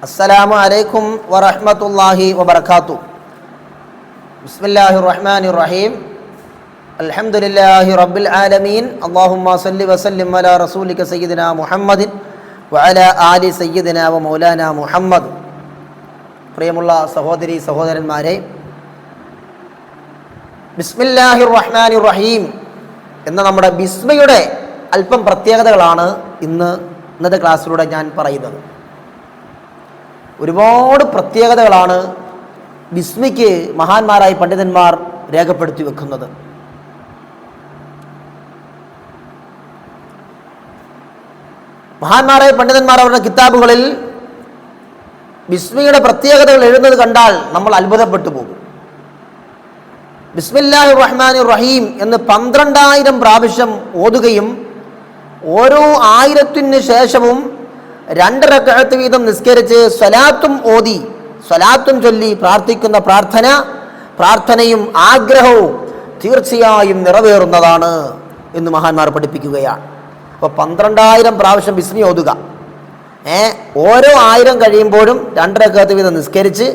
السلام عليكم ورحمة الله وبركاته بسم الله الرحمن الرحيم الحمد لله رب العالمين اللهم صل وسلم على رسولك سيدنا محمد وعلى آل سيدنا ومولانا محمد പ്രിയമുള്ള സഹോദരി സഹോദരന്മാരെ ബിസ്മില്ലാഹിർ റഹ്മാനിർ റഹീം എന്ന നമ്മുടെ ബിസ്മയുടെ അല്പം പ്രത്യേകതകളാണ് ഇന്ന് ഇന്നത്തെ ക്ലാസ്സിലൂടെ ഞാൻ പറയുന്നത് ഒരുപാട് പ്രത്യേകതകളാണ് ബിസ്മിക്ക് മഹാന്മാരായ പണ്ഡിതന്മാർ രേഖപ്പെടുത്തി വെക്കുന്നത്. മഹാന്മാരായ പണ്ഡിതന്മാർ അവരുടെ കിതാബുകളിൽ ബിസ്മിയുടെ പ്രത്യേകതകൾ എഴുതുന്നത് കണ്ടാൽ നമ്മൾ അത്ഭുതപ്പെട്ടു പോകും. ബിസ്മില്ലാഹി റഹ്മാൻ റഹീം എന്ന് പന്ത്രണ്ടായിരം പ്രാവശ്യം ഓതുകയും ഓരോ ആയിരത്തിന് ശേഷവും രണ്ട് റക്കാഴത്ത് വീതം നിസ്കരിച്ച് സ്വലാത്തും ഓതി സ്വലാത്തും ചൊല്ലി പ്രാർത്ഥിക്കുന്ന പ്രാർത്ഥന പ്രാർത്ഥനയും ആഗ്രഹവും തീർച്ചയായും നിറവേറുന്നതാണ് എന്ന് മഹാന്മാർ പഠിപ്പിക്കുകയാണ്. അപ്പോൾ പന്ത്രണ്ടായിരം പ്രാവശ്യം ബിസ്മി ഓതുക. ഏ ഓരോ ആയിരം കഴിയുമ്പോഴും രണ്ടരക്കകത്ത് വീതം നിസ്കരിച്ച്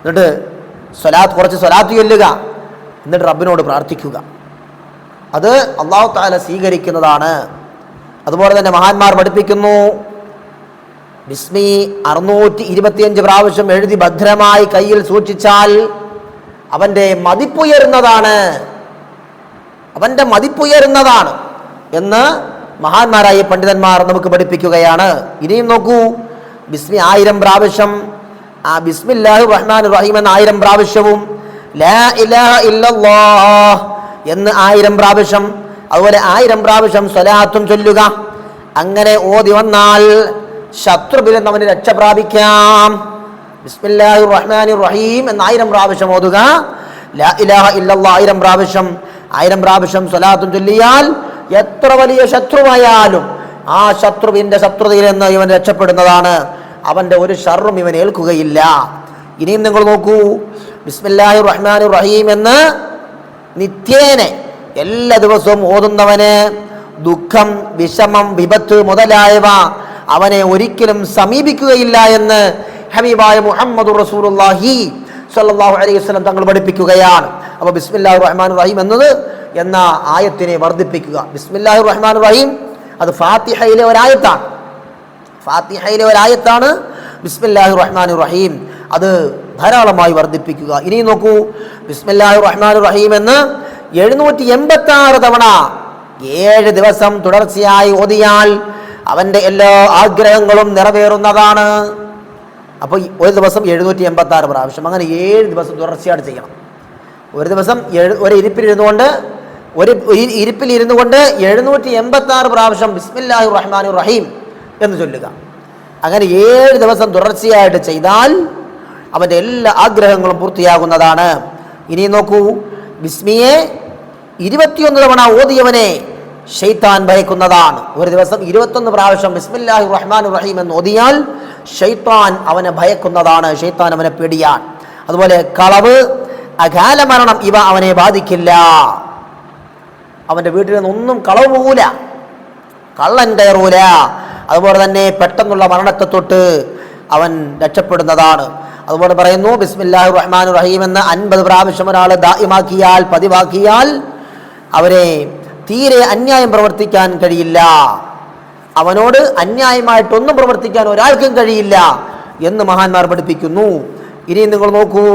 എന്നിട്ട് സ്വലാത്ത് കുറച്ച് സ്വലാത്ത് ചൊല്ലുക. എന്നിട്ട് റബ്ബിനോട് പ്രാർത്ഥിക്കുക. അത് അള്ളാഹു താല സ്വീകരിക്കുന്നതാണ്. അതുപോലെ തന്നെ മഹാന്മാർ പഠിപ്പിക്കുന്നു ബിസ്മി അറുന്നൂറ്റി ഇരുപത്തിയഞ്ച് പ്രാവശ്യം എഴുതി ഭദ്രമായി കയ്യിൽ സൂക്ഷിച്ചാൽ അവന്റെ മതിപ്പുയരുന്നതാണ് അവന്റെ മതിപ്പുയരുന്നതാണ് എന്ന് മഹാന്മാരായ പണ്ഡിതന്മാർ നമുക്ക് പഠിപ്പിക്കുകയാണ്. ഇനിയും നോക്കൂ. ബിസ്മി ആയിരം പ്രാവശ്യം ആ ബിസ്മില്ലാഹു റഹ്മാൻ റഹീം എന്ന ആയിരം പ്രാവശ്യവും ലാ ഇലാഹ എന്ന് ആയിരം പ്രാവശ്യം അതുപോലെ ആയിരം പ്രാവശ്യം സ്വലാത്തും ചൊല്ലുക. അങ്ങനെ ഓതി വന്നാൽ ശത്രുവിൽ അവന് രക്ഷ പ്രാപിക്കാം. ബിസ്മില്ലാഹി റഹ്മാനി റഹീം എന്ന ആയിരം പ്രാവശ്യം ഓതുക. ലാ ഇലാഹ ആയിരം പ്രാവശ്യം ആയിരം പ്രാവശ്യം സ്വലാത്തും ചൊല്ലിയാൽ എത്ര വലിയ ശത്രുവായാലും ആ ശത്രുവിന്റെ ശത്രുതയിൽ നിന്ന് ഇവൻ രക്ഷപ്പെടുന്നതാണ്. അവന്റെ ഒരു ഷർറും ഇവൻ ഏൽക്കുകയില്ല. ഇനിയും നിങ്ങൾ നോക്കൂ. ബിസ്മില്ലാഹി റഹ്മാൻ റഹീം എന്ന് നിത്യേനെ എല്ലാ ദിവസവും ഓതുന്നവന് ദുഃഖം വിഷമം വിപത്ത് മുതലായവ അവനെ ഒരിക്കലും സമീപിക്കുകയില്ല എന്ന് ഹബീബായ മുഹമ്മദ് റസൂലുള്ളാഹി സ്വല്ലല്ലാഹു അലൈഹി വസല്ലം തങ്ങൾ പഠിപ്പിക്കുകയാണ്. അപ്പോൾ ബിസ്മില്ലാ റഹ്മാൻ റഹീം എന്നത് എന്ന ആയത്തിനെ വർദ്ധിപ്പിക്കുക. ബിസ്മില്ലാഹി റഹ്മാൻ റഹീം അത് ഫാത്തിഹയിലെ ഒരായത്താണ്. ഫാത്തിഹയിലെ ഒരായത്താണ് ബിസ്മില്ലാഹി റഹ്മാൻ റഹീം. അത് ധാരാളമായി വർദ്ധിപ്പിക്കുക. ഇനി നോക്കൂ. ബിസ്മില്ലാഹി റഹ്മാൻ റഹീം എന്ന് എഴുന്നൂറ്റി എൺപത്തി ആറ് തവണ ഏഴ് ദിവസം തുടർച്ചയായി ഓതിയാൽ അവന്റെ എല്ലാ ആഗ്രഹങ്ങളും നിറവേറുന്നതാണ്. അപ്പോൾ ഒരു ദിവസം എഴുന്നൂറ്റി എൺപത്തി ആറ് പ്രാവശ്യം. അങ്ങനെ ഏഴ് ദിവസം തുടർച്ചയായിട്ട് ചെയ്യണം. ഒരു ദിവസം എഴു ഒരു ഇരിപ്പിലിരുന്നു കൊണ്ട് ഒരു ഇരിപ്പിലിരുന്നു കൊണ്ട് എഴുന്നൂറ്റി എൺപത്തി ആറ് പ്രാവശ്യം ബിസ്മില്ലാഹി റഹ്മാൻ റഹീം എന്ന് ചൊല്ലുക. അങ്ങനെ ഏഴ് ദിവസം തുടർച്ചയായിട്ട് ചെയ്താൽ അവന്റെ എല്ലാ ആഗ്രഹങ്ങളും പൂർത്തിയാകുന്നതാണ്. ഇനി നോക്കൂ. ബിസ്മിയെ ഇരുപത്തിയൊന്ന് തവണ ഓതിയവനെ ഷെയ്ത്താൻ ഭയക്കുന്നതാണ്. ഒരു ദിവസം ഇരുപത്തൊന്ന് പ്രാവശ്യം ബിസ്മില്ലാഹി റഹ്മാൻ റഹീം എന്ന് ഓതിയാൽ ഷെയ്ത്താൻ അവനെ ഭയക്കുന്നതാണ്. ഷെയ്ത്താൻ അവനെ പേടിയാൻ അതുപോലെ കളവ് അകാല മരണം ഇവ അവനെ ബാധിക്കില്ല. അവന്റെ വീട്ടിൽ നിന്നൊന്നും കളവ് പോകൂല. കള്ളൻ കയറൂല. അതുപോലെ തന്നെ പെട്ടെന്നുള്ള മരണത്തെ തൊട്ട് അവൻ രക്ഷപ്പെടുന്നതാണ്. അതുപോലെ പറയുന്നു ബിസ്മില്ലാഹി റഹ്മാൻ റഹീം എന്ന് അൻപത് പ്രാവശ്യം ഒരാൾ ദായിമാക്കിയാൽ പതിവാക്കിയാൽ അവരെ തീരെ അന്യായം പ്രവർത്തിക്കാൻ കഴിയില്ല. അവനോട് അന്യായമായിട്ടൊന്നും പ്രവർത്തിക്കാൻ ഒരാൾക്കും കഴിയില്ല എന്ന് മഹാന്മാർ പഠിപ്പിക്കുന്നു. ഇനി നിങ്ങൾ നോക്കൂ.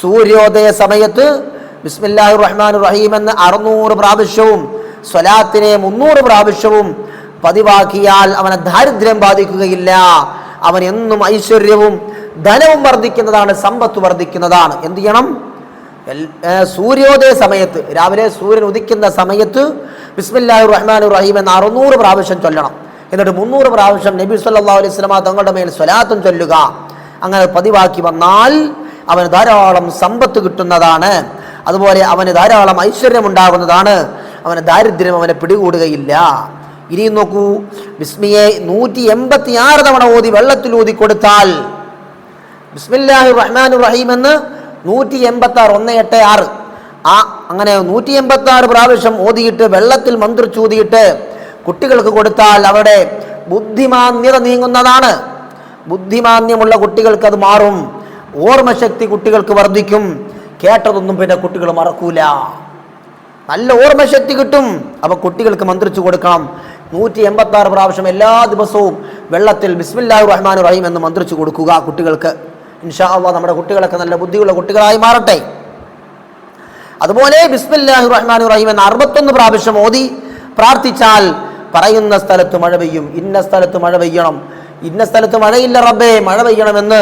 സൂര്യോദയ സമയത്ത് ബിസ്മില്ലാഹി റഹ്മാൻ റഹീം എന്ന അറുന്നൂറ് പ്രാവശ്യവും സ്വലാത്തിനെ മുന്നൂറ് പ്രാവശ്യവും പതിവാക്കിയാൽ അവനെ ദാരിദ്ര്യം ബാധിക്കുകയില്ല. അവൻ എന്നും ഐശ്വര്യവും ധനവും വർദ്ധിക്കുന്നതാണ് സമ്പത്ത് വർദ്ധിക്കുന്നതാണ്. എന്ത് ചെയ്യണം? സൂര്യോദയ സമയത്ത് രാവിലെ സൂര്യൻ ഉദിക്കുന്ന സമയത്ത് ബിസ്മില്ലാഹി റഹ്മാൻ റഹീം എന്ന അറുന്നൂറ് പ്രാവശ്യം ചൊല്ലണം. എന്നിട്ട് മുന്നൂറ് പ്രാവശ്യം നബി സല്ലല്ലാഹു അലൈഹി വസല്ലമ തങ്ങളുടെ മേൽ സ്വലാത്തും ചൊല്ലുക. അങ്ങനെ പതിവാക്കി വന്നാൽ അവന് ധാരാളം സമ്പത്ത് കിട്ടുന്നതാണ്. അതുപോലെ അവന് ധാരാളം ഐശ്വര്യം ഉണ്ടാകുന്നതാണ്. അവന് ദാരിദ്ര്യം അവനെ പിടികൂടുകയില്ല. ഇനിയും നോക്കൂ ബിസ്മിയെ നൂറ്റി എൺപത്തി ആറ് തവണ ഓതി വെള്ളത്തിൽ ഊതി കൊടുത്താൽ ബിസ്മില്ലാഹി റഹ്മാൻ റഹീം എന്ന് നൂറ്റി എൺപത്തി ആറ് ഒന്ന് എട്ട് ആറ്. ആ അങ്ങനെ നൂറ്റി എൺപത്തി ആറ് പ്രാവശ്യം ഓതിയിട്ട് വെള്ളത്തിൽ മന്ത്രിച്ചൂതിയിട്ട് കുട്ടികൾക്ക് കൊടുത്താൽ അവരുടെ ബുദ്ധിമാന്യത നീങ്ങുന്നതാണ്. ബുദ്ധിമാന്യമുള്ള കുട്ടികൾക്ക് അത് മാറും. ഓർമ്മശക്തി കുട്ടികൾക്ക് വർദ്ധിക്കും. കേട്ടതൊന്നും പിന്നെ കുട്ടികൾ മറക്കൂല. നല്ല ഓർമ്മശക്തി കിട്ടും. അപ്പൊ കുട്ടികൾക്ക് മന്ത്രിച്ചു കൊടുക്കണം. നൂറ്റി എൺപത്തി ആറ് പ്രാവശ്യം എല്ലാ ദിവസവും വെള്ളത്തിൽ ബിസ്മില്ലാഹു റഹ്മാൻ റഹീം എന്ന് മന്ത്രിച്ചു കൊടുക്കുക കുട്ടികൾക്ക്. ഇൻഷാ നമ്മുടെ കുട്ടികളൊക്കെ നല്ല ബുദ്ധിയുള്ള കുട്ടികളായി മാറട്ടെ. അതുപോലെ ബിസ്മില്ലാഹു റഹ്മാൻ റഹീം എന്ന അറുപത്തൊന്ന് പ്രാവശ്യം ഓതി പ്രാർത്ഥിച്ചാൽ പറയുന്ന സ്ഥലത്ത് മഴ പെയ്യും. ഇന്ന സ്ഥലത്ത് മഴ പെയ്യണം. ഇന്ന സ്ഥലത്ത് മഴയില്ല റബ്ബേ മഴ പെയ്യണമെന്ന്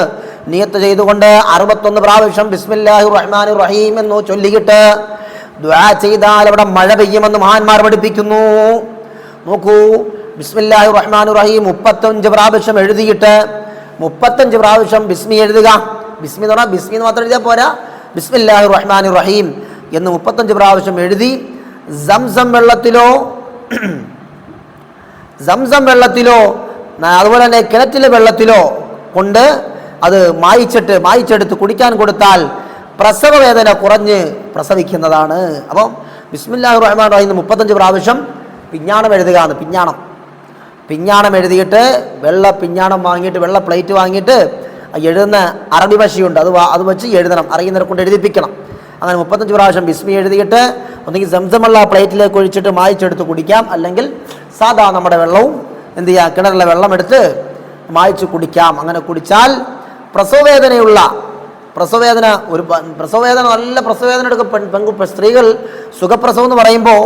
നിയത്ത് ചെയ്തുകൊണ്ട് അറുപത്തൊന്ന് പ്രാവശ്യം ബിസ്മില്ലാഹു റഹ്മാൻ റഹീം എന്ന് ചൊല്ലിയിട്ട് ചെയ്താൽ അവിടെ മഴ പെയ്യുമെന്ന് മഹാന്മാർ പഠിപ്പിക്കുന്നു. നോക്കൂ ബിസ്മില്ലാഹു റഹ്മാൻ റഹീം മുപ്പത്തഞ്ച് പ്രാവശ്യം എഴുതിയിട്ട് മുപ്പത്തഞ്ച് പ്രാവശ്യം ബിസ്മി എഴുതുക. ബിസ്മി എന്ന് പറഞ്ഞാൽ ബിസ്മി എന്ന് മാത്രം എഴുതിയാൽ പോരാ. ബിസ്മില്ലാഹി റഹ്മാൻ റഹീം എന്ന് മുപ്പത്തഞ്ച് പ്രാവശ്യം എഴുതി സംസം വെള്ളത്തിലോ സംസം വെള്ളത്തിലോ അതുപോലെ തന്നെ കിണറ്റിലെ വെള്ളത്തിലോ കൊണ്ട് അത് മായിച്ചിട്ട് മായിച്ചെടുത്ത് കുടിക്കാൻ കൊടുത്താൽ പ്രസവ വേദന കുറഞ്ഞ് പ്രസവിക്കുന്നതാണ്. അപ്പം ബിസ്മില്ലാഹു റഹ്മാൻ റഹീം മുപ്പത്തഞ്ച് പ്രാവശ്യം പിഞ്ഞാണം എഴുതുകയാണ് പിഞ്ഞാണം. പിഞ്ഞാണം എഴുതിയിട്ട് വെള്ള പിഞ്ഞാണം വാങ്ങിയിട്ട് വെള്ള പ്ലേറ്റ് വാങ്ങിയിട്ട് എഴുതുന്ന അറബി ഭാഷയുണ്ട്. അത് അത് വെച്ച് എഴുതണം. അറിയുന്നവരെ കൊണ്ട് എഴുതിപ്പിക്കണം. അങ്ങനെ മുപ്പത്തഞ്ച് പ്രാവശ്യം ബിസ്മി എഴുതിയിട്ട് ഒന്നെങ്കിൽ സംസമുള്ള പ്ലേറ്റിലേക്ക് ഒഴിച്ചിട്ട് മായിച്ചെടുത്ത് കുടിക്കാം. അല്ലെങ്കിൽ സാധാ നമ്മുടെ വെള്ളവും എന്ത് ചെയ്യാം കിണറിലെ വെള്ളം എടുത്ത് മായിച്ച് കുടിക്കാം. അങ്ങനെ കുടിച്ചാൽ പ്രസവവേദനയുള്ള പ്രസവവേദന ഒരു പ്രസവവേദന നല്ല പ്രസവവേദന എടുക്കും പെൺ പെൺകു സ്ത്രീകൾ സുഖപ്രസവം എന്ന് പറയുമ്പോൾ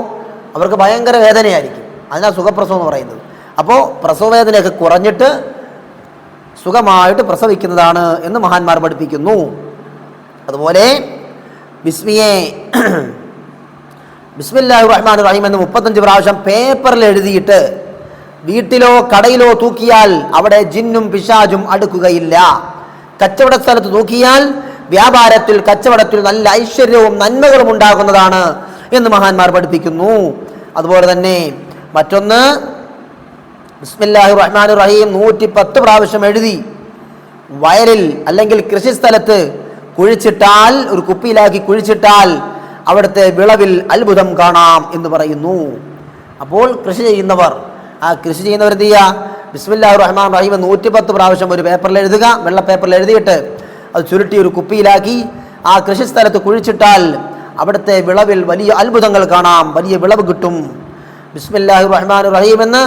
അവർക്ക് ഭയങ്കര വേദനയായിരിക്കും. അതിനാണ് സുഖപ്രസവം എന്ന് പറയുന്നത്. അപ്പോൾ പ്രസവവേദനയൊക്കെ കുറഞ്ഞിട്ട് സുഖമായിട്ട് പ്രസവിക്കുന്നതാണ് എന്ന് മഹാന്മാർ പഠിപ്പിക്കുന്നു. അതുപോലെ ബിസ്മിയെ ബിസ്മില്ലാഹു റഹ്മാൻ റഹീം എന്ന് മുപ്പത്തഞ്ച് പ്രാവശ്യം പേപ്പറിൽ എഴുതിയിട്ട് വീട്ടിലോ കടയിലോ തൂക്കിയാൽ അവിടെ ജിന്നും പിശാജും അടുക്കുകയില്ല. കച്ചവട സ്ഥലത്ത് തൂക്കിയാൽ വ്യാപാരത്തിൽ കച്ചവടത്തിൽ നല്ല ഐശ്വര്യവും നന്മകളും ഉണ്ടാകുന്നതാണ് എന്ന് മഹാന്മാർ പഠിപ്പിക്കുന്നു. അതുപോലെ തന്നെ മറ്റൊന്ന് ബിസ്മില്ലാഹി റഹ്മാൻ റഹീം നൂറ്റി പത്ത് പ്രാവശ്യം എഴുതി വയലിൽ അല്ലെങ്കിൽ കൃഷി സ്ഥലത്ത് കുഴിച്ചിട്ടാൽ ഒരു കുപ്പിയിലാക്കി കുഴിച്ചിട്ടാൽ അവിടുത്തെ വിളവിൽ അത്ഭുതം കാണാം എന്ന് പറയുന്നു. അപ്പോൾ കൃഷി ചെയ്യുന്നവർ ആ കൃഷി ചെയ്യുന്നവർ എന്ത് ചെയ്യുക? ബിസ്മില്ലാഹി റഹ്മാൻ റഹീം നൂറ്റി പത്ത് പ്രാവശ്യം ഒരു പേപ്പറിൽ എഴുതുക. വെള്ള പേപ്പറിൽ എഴുതിയിട്ട് അത് ചുരുട്ടി ഒരു കുപ്പിയിലാക്കി ആ കൃഷി സ്ഥലത്ത് കുഴിച്ചിട്ടാൽ അവിടുത്തെ വിളവിൽ വലിയ അത്ഭുതങ്ങൾ കാണാം വലിയ വിളവ് കിട്ടും. ബിസ്മില്ലാഹി റഹ്മാൻ റഹീം എന്ന്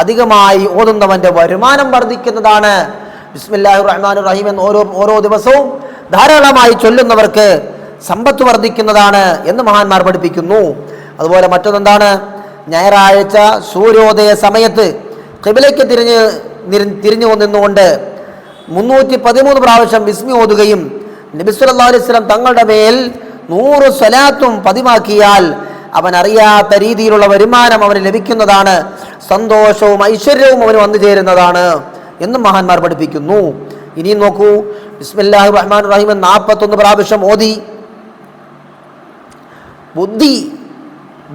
അധികമായി ഓതുന്നവന്റെ വരുമാനം വർദ്ധിക്കുന്നതാണ്. ബിസ്മില്ലാഹി റഹ്മാൻ റഹീം എന്ന് ഓരോ ഓരോ ദിവസവും ധാരാളമായി ചൊല്ലുന്നവർക്ക് സമ്പത്ത് വർദ്ധിക്കുന്നതാണ് എന്ന് മഹാന്മാർ പഠിപ്പിക്കുന്നു. അതുപോലെ മറ്റൊന്നെന്താണ്? ഞായറാഴ്ച സൂര്യോദയ സമയത്ത് കിബിലേക്ക് തിരിഞ്ഞ് തിരിഞ്ഞു നിന്നുകൊണ്ട് മുന്നൂറ്റി പതിമൂന്ന് പ്രാവശ്യം വിസ്മി ഓതുകയും നബിസ്വല്ലാ അലൈഹി തങ്ങളുടെ മേൽ നൂറ് സ്വലാത്തും പതിമാക്കിയാൽ അവൻ അറിയാത്ത രീതിയിലുള്ള വരുമാനം അവന് ലഭിക്കുന്നതാണ്. സന്തോഷവും ഐശ്വര്യവും അവന് വന്നു ചേരുന്നതാണ് എന്നും മഹാന്മാർ പഠിപ്പിക്കുന്നു. ഇനിയും നോക്കൂ. ബിസ്മില്ലാഹി റഹ്മാൻ റഹീം നാൽപ്പത്തൊന്ന് പ്രാവശ്യം ഓതി. ബുദ്ധി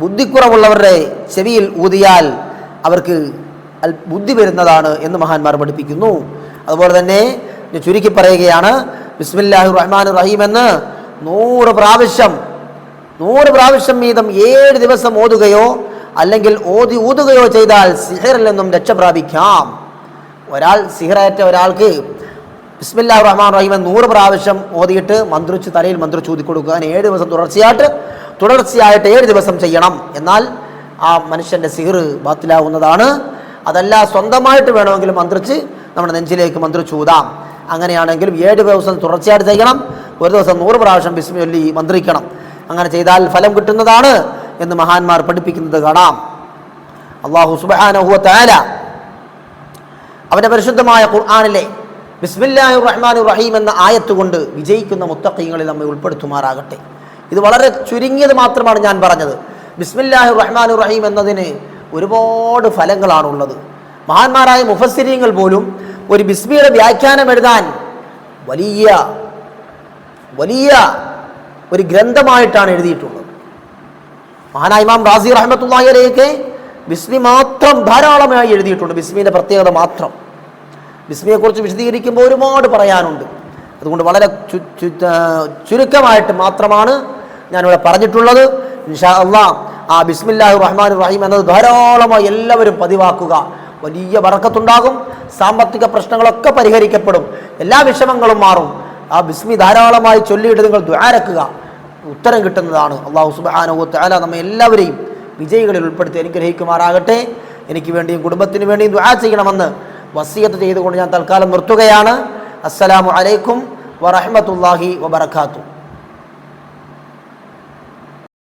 ബുദ്ധിക്കുറവുള്ളവരുടെ ചെവിയിൽ ഊതിയാൽ അവർക്ക് ബുദ്ധി വരുന്നതാണ് എന്ന് മഹാന്മാർ പഠിപ്പിക്കുന്നു. അതുപോലെ തന്നെ ചുരുക്കി പറയുകയാണ്. ബിസ്മില്ലാഹി റഹ്മാൻ റഹീം എന്ന് നൂറ് പ്രാവശ്യം നൂറ് പ്രാവശ്യം വീതം ഏഴ് ദിവസം ഓതുകയോ അല്ലെങ്കിൽ ഓതി ഊതുകയോ ചെയ്താൽ സിഹറിൽ നിന്നും രക്ഷ പ്രാപിക്കാം. ഒരാൾ സിഹറേറ്റ ഒരാൾക്ക് ബിസ്മില്ലാ റഹ്മാൻ റഹീമൻ നൂറ് പ്രാവശ്യം ഓതിയിട്ട് മന്ത്രിച്ച് തലയിൽ മന്ത്രിച്ച് ഊതി കൊടുക്കുക അങ്ങനെ ഏഴ് ദിവസം തുടർച്ചയായിട്ട് തുടർച്ചയായിട്ട് ഏഴ് ദിവസം ചെയ്യണം. എന്നാൽ ആ മനുഷ്യന്റെ സിഹർ ബാത്തിലാവുന്നതാണ്. അതല്ല സ്വന്തമായിട്ട് വേണമെങ്കിൽ മന്ത്രിച്ച് നമ്മുടെ നെഞ്ചിലേക്ക് മന്ത്രിച്ച് ഊതാം അങ്ങനെയാണെങ്കിലും ഏഴ് ദിവസം തുടർച്ചയായിട്ട് ചെയ്യണം. ഒരു ദിവസം നൂറ് പ്രാവശ്യം ബിസ്മി ചൊല്ലി മന്ത്രിക്കണം. അങ്ങനെ ചെയ്താൽ ഫലം കിട്ടുന്നതാണ്. എന്ന് മഹാന്മാർ പഠിപ്പിക്കുന്നത് കാണാം. അള്ളാഹു സുബാനഹുവ താല അവന്റെ പരിശുദ്ധമായ ഖുർആാനിലെ ബിസ്മില്ലാഹി റഹ്മാൻ റഹീം എന്ന ആയത്ത് കൊണ്ട് വിജയിക്കുന്ന മുത്തഖീങ്ങളിൽ നമ്മെ ഉൾപ്പെടുത്തുമാറാകട്ടെ. ഇത് വളരെ ചുരുങ്ങിയത് മാത്രമാണ് ഞാൻ പറഞ്ഞത്. ബിസ്മില്ലാഹി റഹ്മാൻ റഹീം എന്നതിന് ഒരുപാട് ഫലങ്ങളാണുള്ളത്. മഹാന്മാരായ മുഫസ്സിരിയങ്ങൾ പോലും ഒരു ബിസ്മിയുടെ വ്യാഖ്യാനം എഴുതാൻ വലിയ വലിയ ഒരു ഗ്രന്ഥമായിട്ടാണ് എഴുതിയിട്ടുള്ളത്. മഹാനായ ഇമാം റാസി റഹ്മത്തുള്ളാഹി ബിസ്മി മാത്രം ധാരാളമായി എഴുതിയിട്ടുണ്ട്. ബിസ്മിന്റെ പ്രത്യേകത മാത്രം. ബിസ്മിയെക്കുറിച്ച് വിശദീകരിക്കുമ്പോൾ ഒരുപാട് പറയാനുണ്ട്. അതുകൊണ്ട് വളരെ ചുരുക്കമായിട്ട് മാത്രമാണ് ഞാനിവിടെ പറഞ്ഞിട്ടുള്ളത്. ഇൻഷാ അള്ളാ ആ ബിസ്മില്ലാഹു റഹ്മാൻ റഹീം എന്നത് ധാരാളമായി എല്ലാവരും പതിവാക്കുക. വലിയ വറക്കത്തുണ്ടാകും സാമ്പത്തിക പ്രശ്നങ്ങളൊക്കെ പരിഹരിക്കപ്പെടും എല്ലാ വിഷമങ്ങളും മാറും. ആ ബിസ്മി ധാരാളമായി ചൊല്ലിയിട്ട് നിങ്ങൾ ദ്വാരക്കുക ഉത്തരം കിട്ടുന്നതാണ്. അള്ളാഹു സുബാനോത്ത് അല നമ്മെ എല്ലാവരെയും വിജയികളിൽ ഉൾപ്പെടുത്തി അനുഗ്രഹിക്കുമാറാകട്ടെ. എനിക്ക് വേണ്ടിയും കുടുംബത്തിന് വേണ്ടിയും ദുആ ചെയ്യണമെന്ന് വസീയത്ത് ചെയ്തുകൊണ്ട് ഞാൻ തൽക്കാലം നിർത്തുകയാണ്. അസ്സലാമു അലൈക്കും വറഹമത്തല്ലാഹി വബർക്കാത്തു